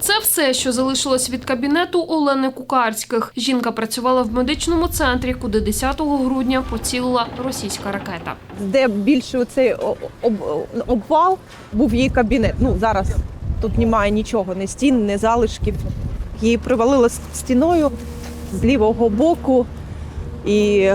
Це все, що залишилось від кабінету Олени Кукарських. Жінка працювала в медичному центрі, куди 10 грудня поцілила російська ракета. де більше об- обвал був її кабінет. Ну зараз тут немає нічого, ні стін, ні залишків. Її привалило стіною з лівого боку і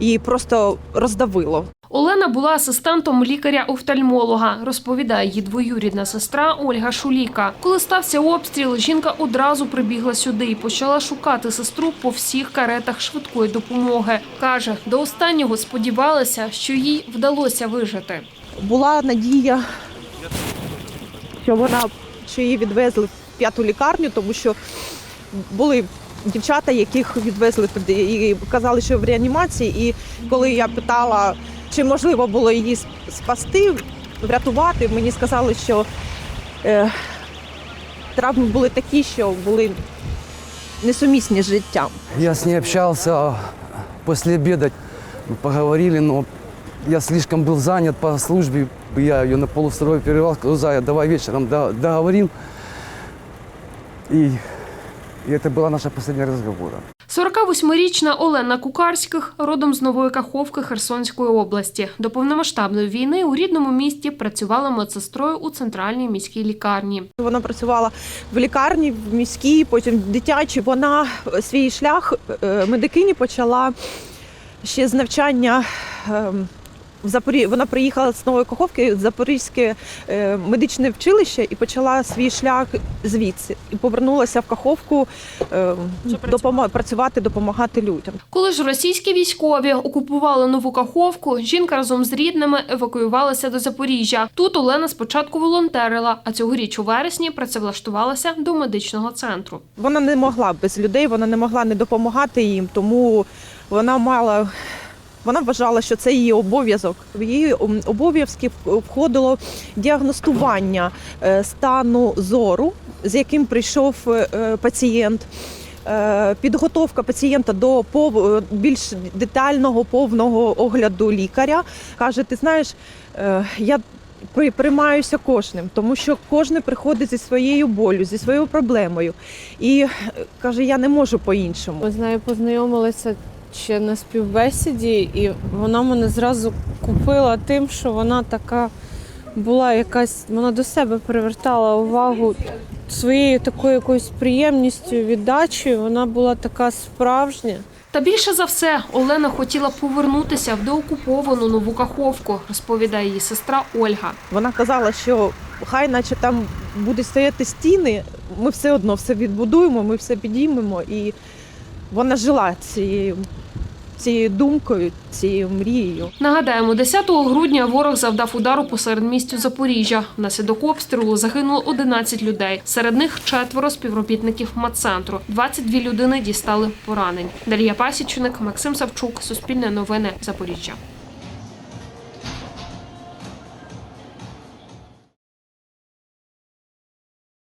її просто роздавило. Олена була асистентом лікаря-офтальмолога, розповідає її двоюрідна сестра Ольга Шуліка. Коли стався обстріл, жінка одразу прибігла сюди і почала шукати сестру по всіх каретах швидкої допомоги. Каже, до останнього сподівалася, що їй вдалося вижити. Була надія, що вона що її відвезли в п'яту лікарню, тому що були дівчата, яких відвезли туди, і казали, що в реанімації. І коли я питала, чи можливо було її спасти, врятувати, мені сказали, що е, травми були такі, що були несумісні з життям. Я с ней общался после обеда, мы поговорили, но я слишком был занят по службе. Я ее на полувторой перервал, сказал, Зая, давай вечером до- договорим. И, это была наша последняя разговора. 48-річна Олена Кукарських родом з Нової Каховки Херсонської області. До повномасштабної війни у рідному місті працювала медсестрою у центральній міській лікарні. Вона працювала в лікарні, в міській, потім в дитячій. Вона е, свій шлях е, медикині почала ще з навчання. В Запорі... Вона приїхала з Нової Каховки в Запорізьке е, медичне училище і почала свій шлях звідси. І повернулася в Каховку е, допома... працювати, допомагати людям. Коли ж російські військові окупували Нову Каховку, жінка разом з рідними евакуювалася до Запоріжжя. Тут Олена спочатку волонтерила, а цьогоріч у вересні працевлаштувалася до медичного центру. Вона не могла без людей, вона не могла не допомагати їм, тому вона мала. Вона вважала, що це її обов'язок. В її обов'язки входило діагностування е, стану зору, з яким прийшов е, пацієнт. е, Підготовка пацієнта до більш детального повного огляду лікаря каже: ти знаєш, я при- приймаюся кожним, тому що кожен приходить зі своєю болю, зі своєю проблемою. І каже, я не можу по-іншому. З нею познайомилися ще на співбесіді, і вона мене зразу купила тим, що вона така була якась, вона до себе привертала увагу своєю такою якоюсь приємністю, віддачею. Вона була така справжня. Та більше за все Олена хотіла повернутися в деокуповану Нову Каховку, розповідає її сестра Ольга. Вона казала, що хай наче там будуть стояти стіни, ми все одно все відбудуємо, ми все підіймемо. І вона жила цією, цією думкою, цією мрією. Нагадаємо, 10 грудня ворог завдав удару по середмістю Запоріжжя. Внаслідок обстрілу загинуло 11 людей. Серед них четверо співробітників медцентру. 22 людини дістали поранень. Дар'я Пасічник, Максим Савчук, Суспільне новини, Запоріжжя.